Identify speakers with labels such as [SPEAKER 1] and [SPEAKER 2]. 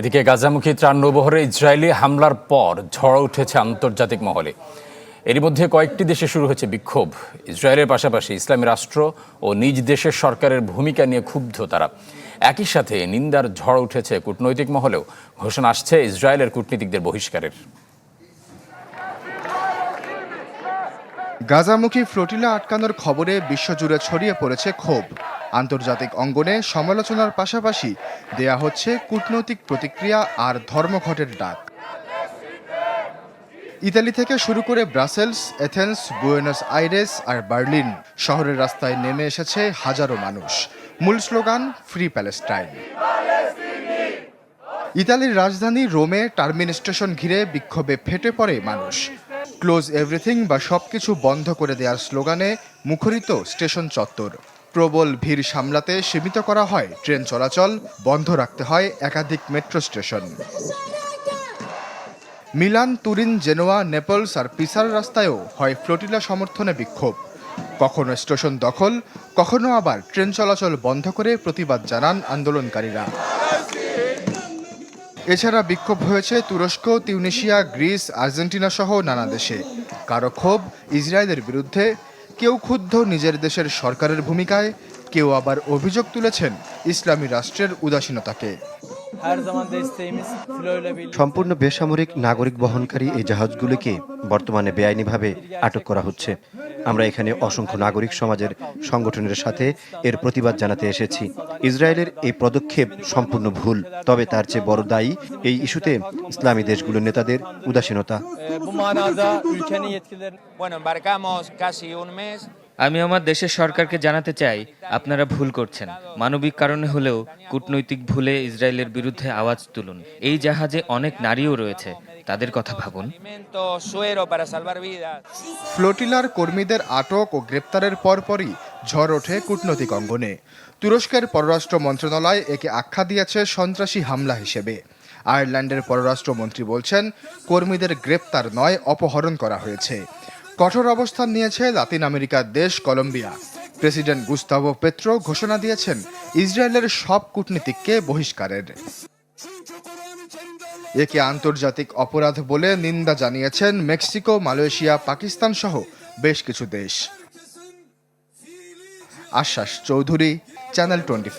[SPEAKER 1] এদিকে গাজামুখী ত্রাণ নৌবহরে ইসরায়েলি হামলার পর ঝড় উঠেছে আন্তর্জাতিক মহলে। এরই মধ্যে কয়েকটি দেশে শুরু হয়েছে বিক্ষোভ। ইসরায়েলের পাশাপাশি ইসলামী রাষ্ট্র ও নিজ দেশের সরকারের ভূমিকা নিয়ে ক্ষুব্ধ তারা। একই সাথে নিন্দার ঝড় উঠেছে কূটনৈতিক মহলেও। ঘোষণা আসছে ইসরায়েলের কূটনীতিকদের বহিষ্কারের।
[SPEAKER 2] গাজামুখী ফ্লোটিলা আটকানোর খবরে বিশ্বজুড়ে ছড়িয়ে পড়েছে ক্ষোভ। আন্তর্জাতিক অঙ্গনে সমালোচনার পাশাপাশি দেয়া হচ্ছে কূটনৈতিক প্রতিক্রিয়া আর ধর্মঘটের ডাক। ইতালি থেকে শুরু করে ব্রাসেলস, এথেন্স, বুয়েনাস আইরেস আর বার্লিন শহরের রাস্তায় নেমে এসেছে হাজারো মানুষ। মূল স্লোগান ফ্রি প্যালেস্টাইন ইতালির রাজধানী রোমে টার্মিন স্টেশন ঘিরে বিক্ষোভে ফেটে পড়ে মানুষ। ক্লোজ এভরিথিং বা সবকিছু বন্ধ করে দেওয়ার স্লোগানে মুখরিত স্টেশন চত্বর। প্রবল ভিড় সামলাতে সীমিত করা হয়, ট্রেন চলাচল বন্ধ রাখতে হয় একাধিক metro station. Milan, Turin, Genoa, Naples আর পিসার রাস্তায়ও হয় ফ্লোটিলা সমর্থনে বিক্ষোভ। কখনো স্টেশন দখল, কখনো আবার ট্রেন চলাচল বন্ধ করে প্রতিবাদ জানান আন্দোলনকারীরা। এছাড়া বিক্ষোভ হয়েছে তুরস্ক তিউনিশিয়া গ্রিস, আর্জেন্টিনা সহ নানা দেশে। কারও ক্ষোভ ইসরায়েলের বিরুদ্ধে কেউ ক্ষুব্ধ নিজের দেশের সরকারের ভূমিকায়, কেউ আবার অভিযোগ তুলেছেন ইসলামী রাষ্ট্রের উদাসীনতাকে.
[SPEAKER 3] সম্পূর্ণ বেসামরিক নাগরিক বহনকারী এই জাহাজগুলিকে বর্তমানে বেআইনিভাবে আটক করা হচ্ছে আমরা এখানে অসংখ্য নাগরিক সমাজের সংগঠনের সাথে এর প্রতিবাদ জানাতে এসেছি। ইসরায়েলের এই পদক্ষেপ সম্পূর্ণ ভুল, তবে তার চেয়ে বড় দায়ী এই ইস্যুতে ইসলামী দেশগুলোর নেতাদের উদাসীনতা.
[SPEAKER 4] আমি আমার দেশের সরকারকে জানাতে চাই, আপনারা ভুল করছেন। মানবিক কারণে হলেও কূটনৈতিক ভুলে ইসরায়েলের বিরুদ্ধে আওয়াজ তুলুন। এই জাহাজে অনেক নারীও রয়েছে। তাদের কথা ভাবুন.
[SPEAKER 2] ফ্লোটিলার কর্মীদের আটক ও গ্রেপ্তারের পরপরই ঝড় ওঠে কূটনৈতিক অঙ্গনে। তুরস্কের পররাষ্ট্র মন্ত্রণালয় একে আখ্যা দিয়েছে সন্ত্রাসী হামলা হিসেবে। আয়ারল্যান্ডের পররাষ্ট্রমন্ত্রী বলছেন কর্মীদের গ্রেপ্তার নয় অপহরণ করা হয়েছে। কঠোর অবস্থান নিয়েছে লাতিন আমেরিকার দেশ কলম্বিয়া। প্রেসিডেন্ট গুস্তাভো পেত্রো ঘোষণা দিয়েছেন ইসরায়েলের সব কূটনীতিককে বহিষ্কারের। একে আন্তর্জাতিক অপরাধ বলে নিন্দা জানিয়েছেন মেক্সিকো, মালয়েশিয়া, পাকিস্তান সহ বেশ কিছু দেশ। আশ্বাস চৌধুরী, চ্যানেল টোয়েন্টি